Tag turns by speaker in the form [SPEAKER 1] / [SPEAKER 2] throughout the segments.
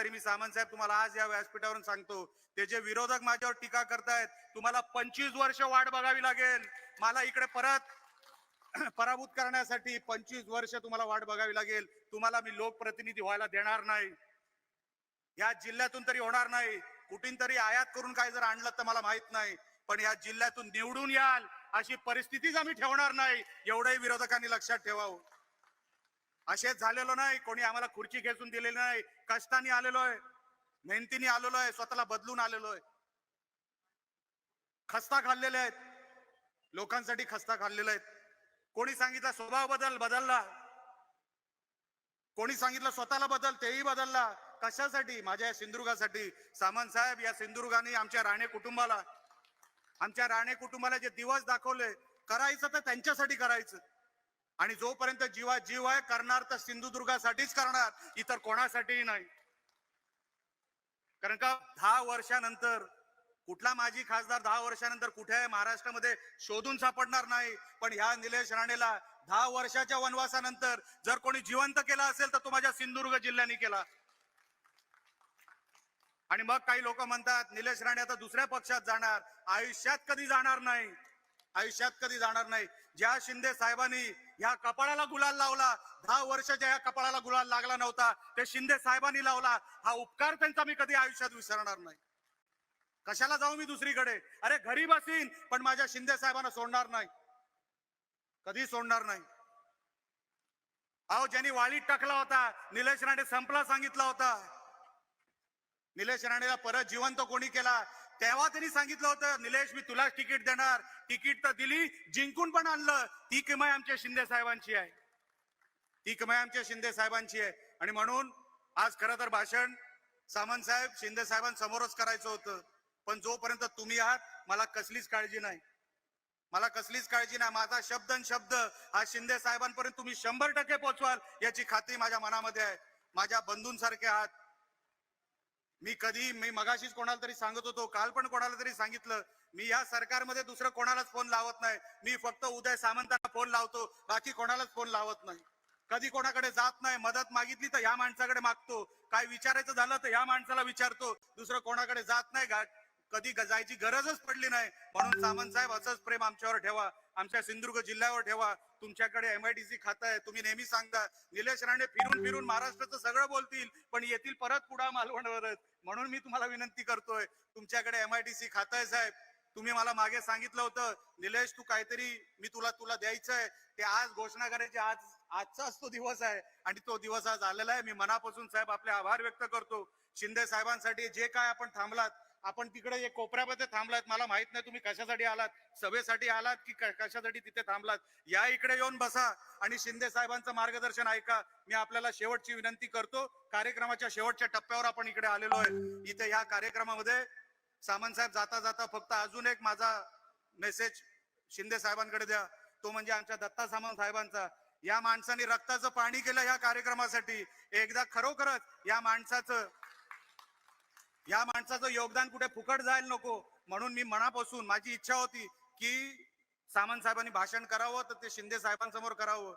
[SPEAKER 1] तरी मी सामंत साहेब तुम्हाला आज या व्यासपीठावरून सांगतो ते जे विरोधक माझ्यावर टीका करतायत तुम्हाला पंचवीस वर्ष वाट बघावी लागेल. मला इकडे परत पराभूत करण्यासाठी पंचवीस वर्ष तुम्हाला वाट बघावी लागेल. तुम्हाला मी लोकप्रतिनिधी व्हायला देणार नाही. या जिल्ह्यातून तरी होणार नाही. कुठून तरी आयात करून काय जर आणलं तर मला माहीत नाही. पण या जिल्ह्यातून निवडून याल अशी परिस्थितीच आम्ही ठेवणार नाही. एवढंही विरोधकांनी लक्षात ठेवावं. असेच झालेलो नाही. कोणी आम्हाला खुर्ची खेचून दिलेली नाही. कष्टाने आलेलो आहे. मेहनतीने आलेलो आहे. स्वतःला बदलून आलेलो आहे. खस्ता खाल्लेले आहेत. लोकांसाठी खस्ता खाल्लेले आहेत. कोणी सांगितलं स्वभाव बदल बदलला. कोणी सांगितलं स्वतःला बदल तेही बदलला. कशासाठी? माझ्या या सिंधुदुर्गासाठी. सामंत साहेब या सिंधुदुर्गाने आमच्या राणे कुटुंबाला आमच्या राणे कुटुंबाला जे दिवस दाखवले करायचं तर त्यांच्यासाठी करायचं. आणि जोपर्यंत जीवा जीव आहे करणार तर सिंधुदुर्गासाठीच करणार इतर कोणासाठीही नाही. कारण का दहा वर्षानंतर कुठला माजी खासदार दहा वर्षानंतर कुठे आहे महाराष्ट्रामध्ये शोधून सापडणार नाही. पण ह्या निलेश राणेला दहा वर्षाच्या वनवासानंतर जर कोणी जिवंत केला असेल तर तो माझ्या सिंधुदुर्ग जिल्ह्याने केला. आणि मग काही लोक म्हणतात निलेश राणे आता दुसऱ्या पक्षात जाणार आयुष्यात कधी जाणार नाही? आयुष्यात कधी जाणार नाही? ज्या शिंदे साहेबांनी ह्या कपाळाला गुलाल लावला. दहा वर्षाच्या या कपाळाला गुलाल लागला नव्हता. ते शिंदे साहेबांनी लावला. हा उपकार त्यांचा मी कधी आयुष्यात विसरणार नाही. कशाला जाऊ मी दुसरीकडे? अरे घरी बसीन पण माझ्या शिंदे साहेबांना सोडणार नाही. कधी सोडणार नाही? अहो ज्यांनी वाळीत टाकला होता निलेश राणे संपला सांगितला होता. निलेश राणेला परत जिवंत कोणी केला? तेव्हा त्यांनी सांगितलं होतं निलेश मी तुलाच तिकीट देणार. तिकीट तर दिली जिंकून पण आणलं. ती किमय आमच्या शिंदे साहेबांची आहे. ती किमय आमच्या शिंदे साहेबांची आहे. आणि म्हणून आज खरं तर भाषण सामंत साहेब शिंदे साहेबांसमोरच करायचं होतं. पण जोपर्यंत तुम्ही आहात मला कसलीच काळजी नाही. मला कसलीच काळजी नाही. माझा शब्द आणि शब्द हा शिंदे साहेबांपर्यंत तुम्ही शंभर टक्के पोहोचवाल याची खात्री माझ्या मनामध्ये आहे. माझ्या बंधूंसारखे आहात. मी कधी मी मगाशीच कोणाला तरी सांगत होतो काल पण कोणाला तरी सांगितलं मी या सरकारमध्ये दुसरं कोणालाच फोन लावत नाही. मी फक्त उदय सामंतांना फोन लावतो बाकी कोणालाच फोन लावत नाही. कधी कोणाकडे जात नाही मदत मागितली तर ह्या माणसाकडे मागतो. काय विचारायचं झालं तर ह्या माणसाला विचारतो. दुसरं कोणाकडे जात नाही कधी गजायची गरजच पडली नाही. म्हणून सामंत साहेब असंच प्रेम आमच्यावर ठेवा. आमच्या सिंधुदुर्ग जिल्ह्यावर ठेवा. तुमच्याकडे एमआयडीसी खातं आहे. तुम्ही नेहमी सांगता निलेश राणे फिरून फिरून महाराष्ट्राचं सगळं बोलतील पण येतील परत पुढा मालवणवरच. म्हणून मी तुम्हाला विनंती करतोय. तुमच्याकडे एमआयडीसी खातं आहे साहेब. तुम्ही मला मागे सांगितलं होतं निलेश तू काहीतरी मी तुला तुला द्यायचंय. ते आज घोषणा करायची आज आजचाच तो दिवस आहे. आणि तो दिवस आज आलेला आहे. मी मनापासून साहेब आपले आभार व्यक्त करतो. शिंदे साहेबांसाठी जे काय आपण थांबलात आपण तिकडे एक कोपऱ्यामध्ये थांबलात मला माहीत नाही तुम्ही कशासाठी आलात सभेसाठी आलात की कशासाठी तिथे थांबलात? या इकडे येऊन बसा आणि शिंदे साहेबांचं मार्गदर्शन ऐका. मी आपल्याला शेवटची विनंती करतो कार्यक्रमाच्या शेवटच्या टप्प्यावर आपण इकडे आलेलो आहे. इथे ह्या कार्यक्रमामध्ये सामंत साहेब जाता जाता फक्त अजून एक माझा मेसेज शिंदे साहेबांकडे द्या. तो म्हणजे आमच्या दत्ता सामंत साहेबांचा. या माणसाने रक्ताचं पाणी केलं या कार्यक्रमासाठी. एकदा खरोखरच या माणसाचं या माणसाचं योगदान कुठे फुकट जायला नको म्हणून मी मनापासून माझी इच्छा होती की सामंत साहेबांनी भाषण करावं तर ते शिंदे साहेबांसमोर करावं.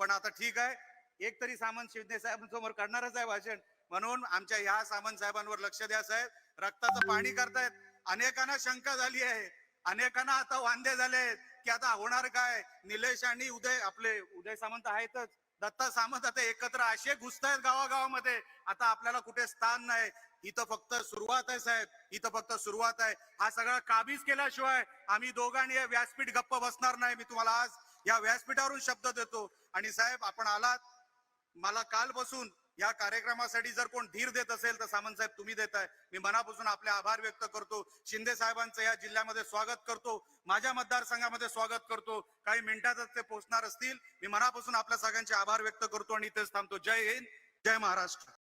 [SPEAKER 1] पण आता ठीक आहे एक तरी सामंत शिंदे साहेबांसमोर करणारच आहे भाषण. म्हणून आमच्या ह्या सामंत साहेबांवर लक्ष द्या साहेब. रक्ताचं पाणी करतायत. अनेकांना शंका झाली आहे. अनेकांना आता वांदे झाले की आता होणार काय? निलेश आणि उदय आपले उदय सामंत आहेतच. दत्ता सामंत आता एकत्र असे घुसतायत गावागावामध्ये. आता आपल्याला कुठे स्थान नाही. इथं फक्त सुरुवात आहे साहेब. इथं फक्त सुरुवात आहे. हा सगळा काबीज केल्याशिवाय आम्ही दोघांनी हे व्यासपीठ गप्प बसणार नाही. मी तुम्हाला आज या व्यासपीठावरून शब्द देतो. आणि साहेब आपण आलात. मला काल बसून या कार्यक्रमासाठी जर कोण धीर देत असेल तर सामंत साहेब तुम्ही देताय. मी मनापासून आपले आभार व्यक्त करतो. शिंदे साहेबांचं या जिल्ह्यामध्ये स्वागत करतो. माझ्या मतदारसंघामध्ये स्वागत करतो. काही मिनिटातच ते पोहोचणार असतील. मी मनापासून आपल्या सगळ्यांचे आभार व्यक्त करतो आणि इथेच थांबतो. जय हिंद जय महाराष्ट्र.